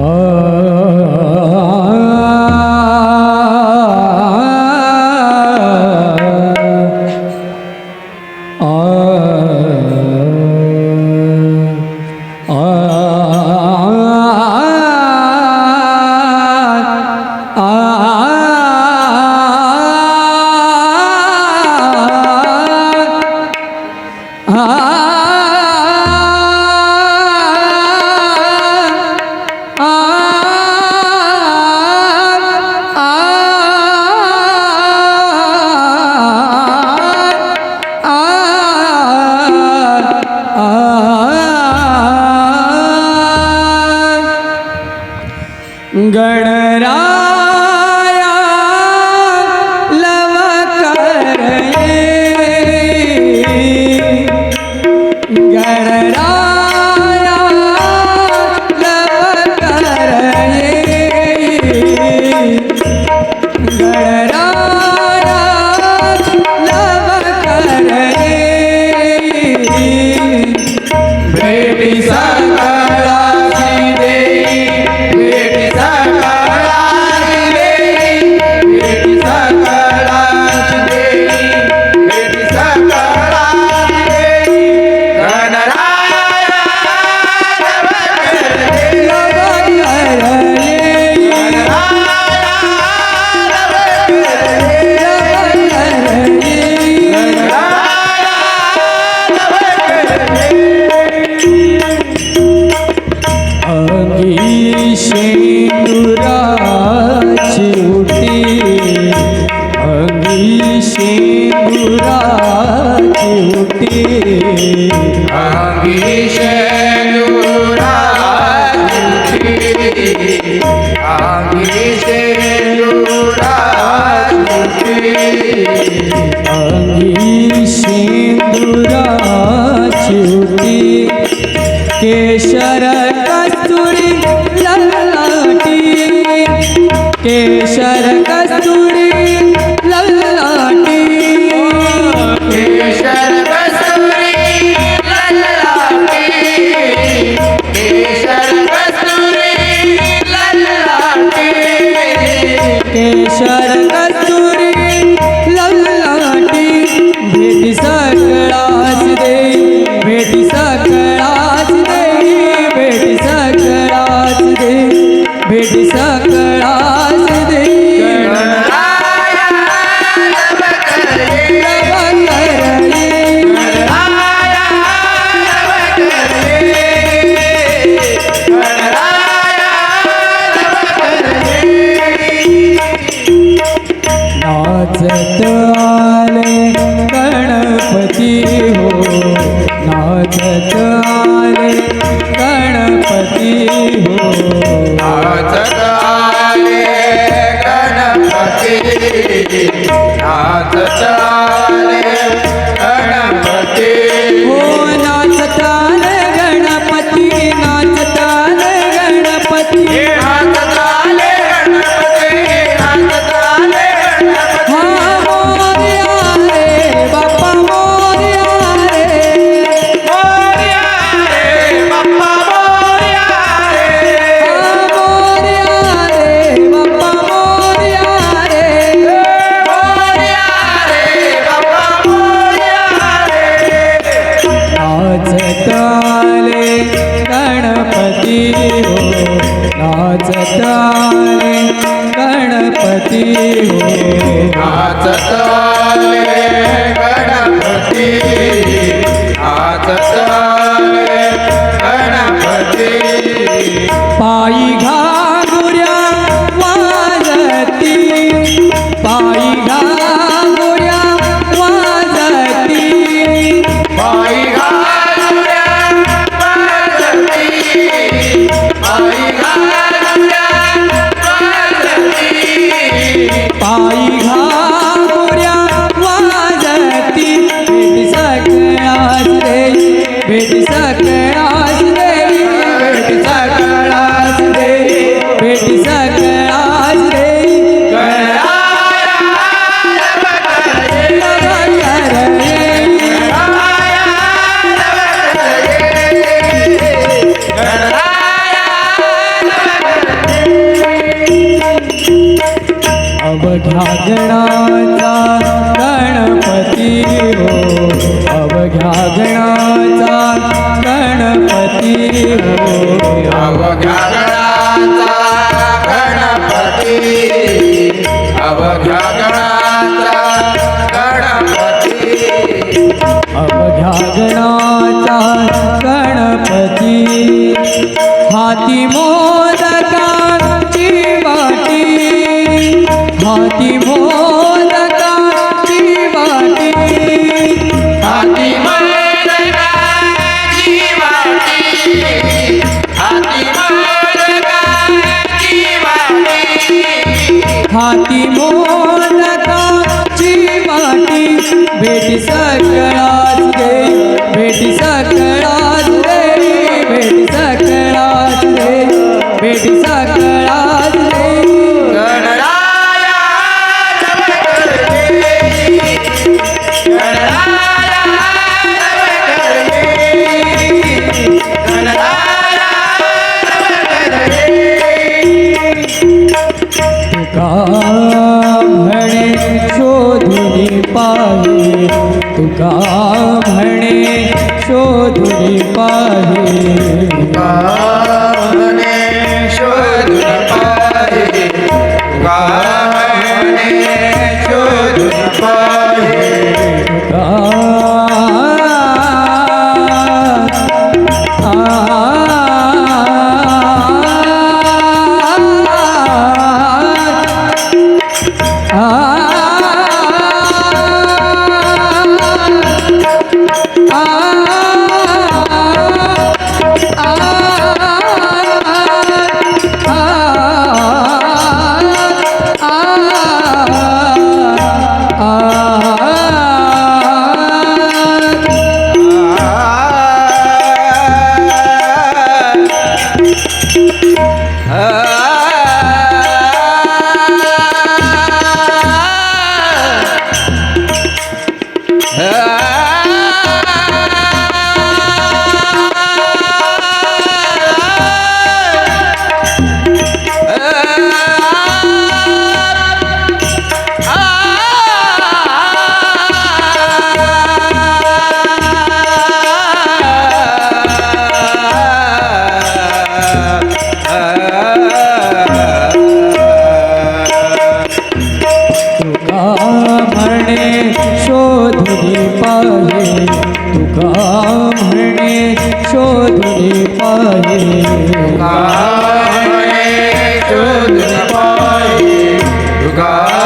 Oh. केशर कस्तुरी लल्लाटी केशर कस्तुरी लल्लाटी केशर केशर कस्तुरी लल्लाटी केशर 我在等你。अवघ्या गणाचा गणपती हो. अवघ्या गणाचा गणपती हो. अवघ्या गणाचा गणपती. अवघ्या गणाचा गणपती. अवघ्या गणाचा गणपती. हाती मो 再见了 પાહે. म्हणे शोध पाहिजे तुका म्हणे शोधली पाहिजे तुका दुगा तुका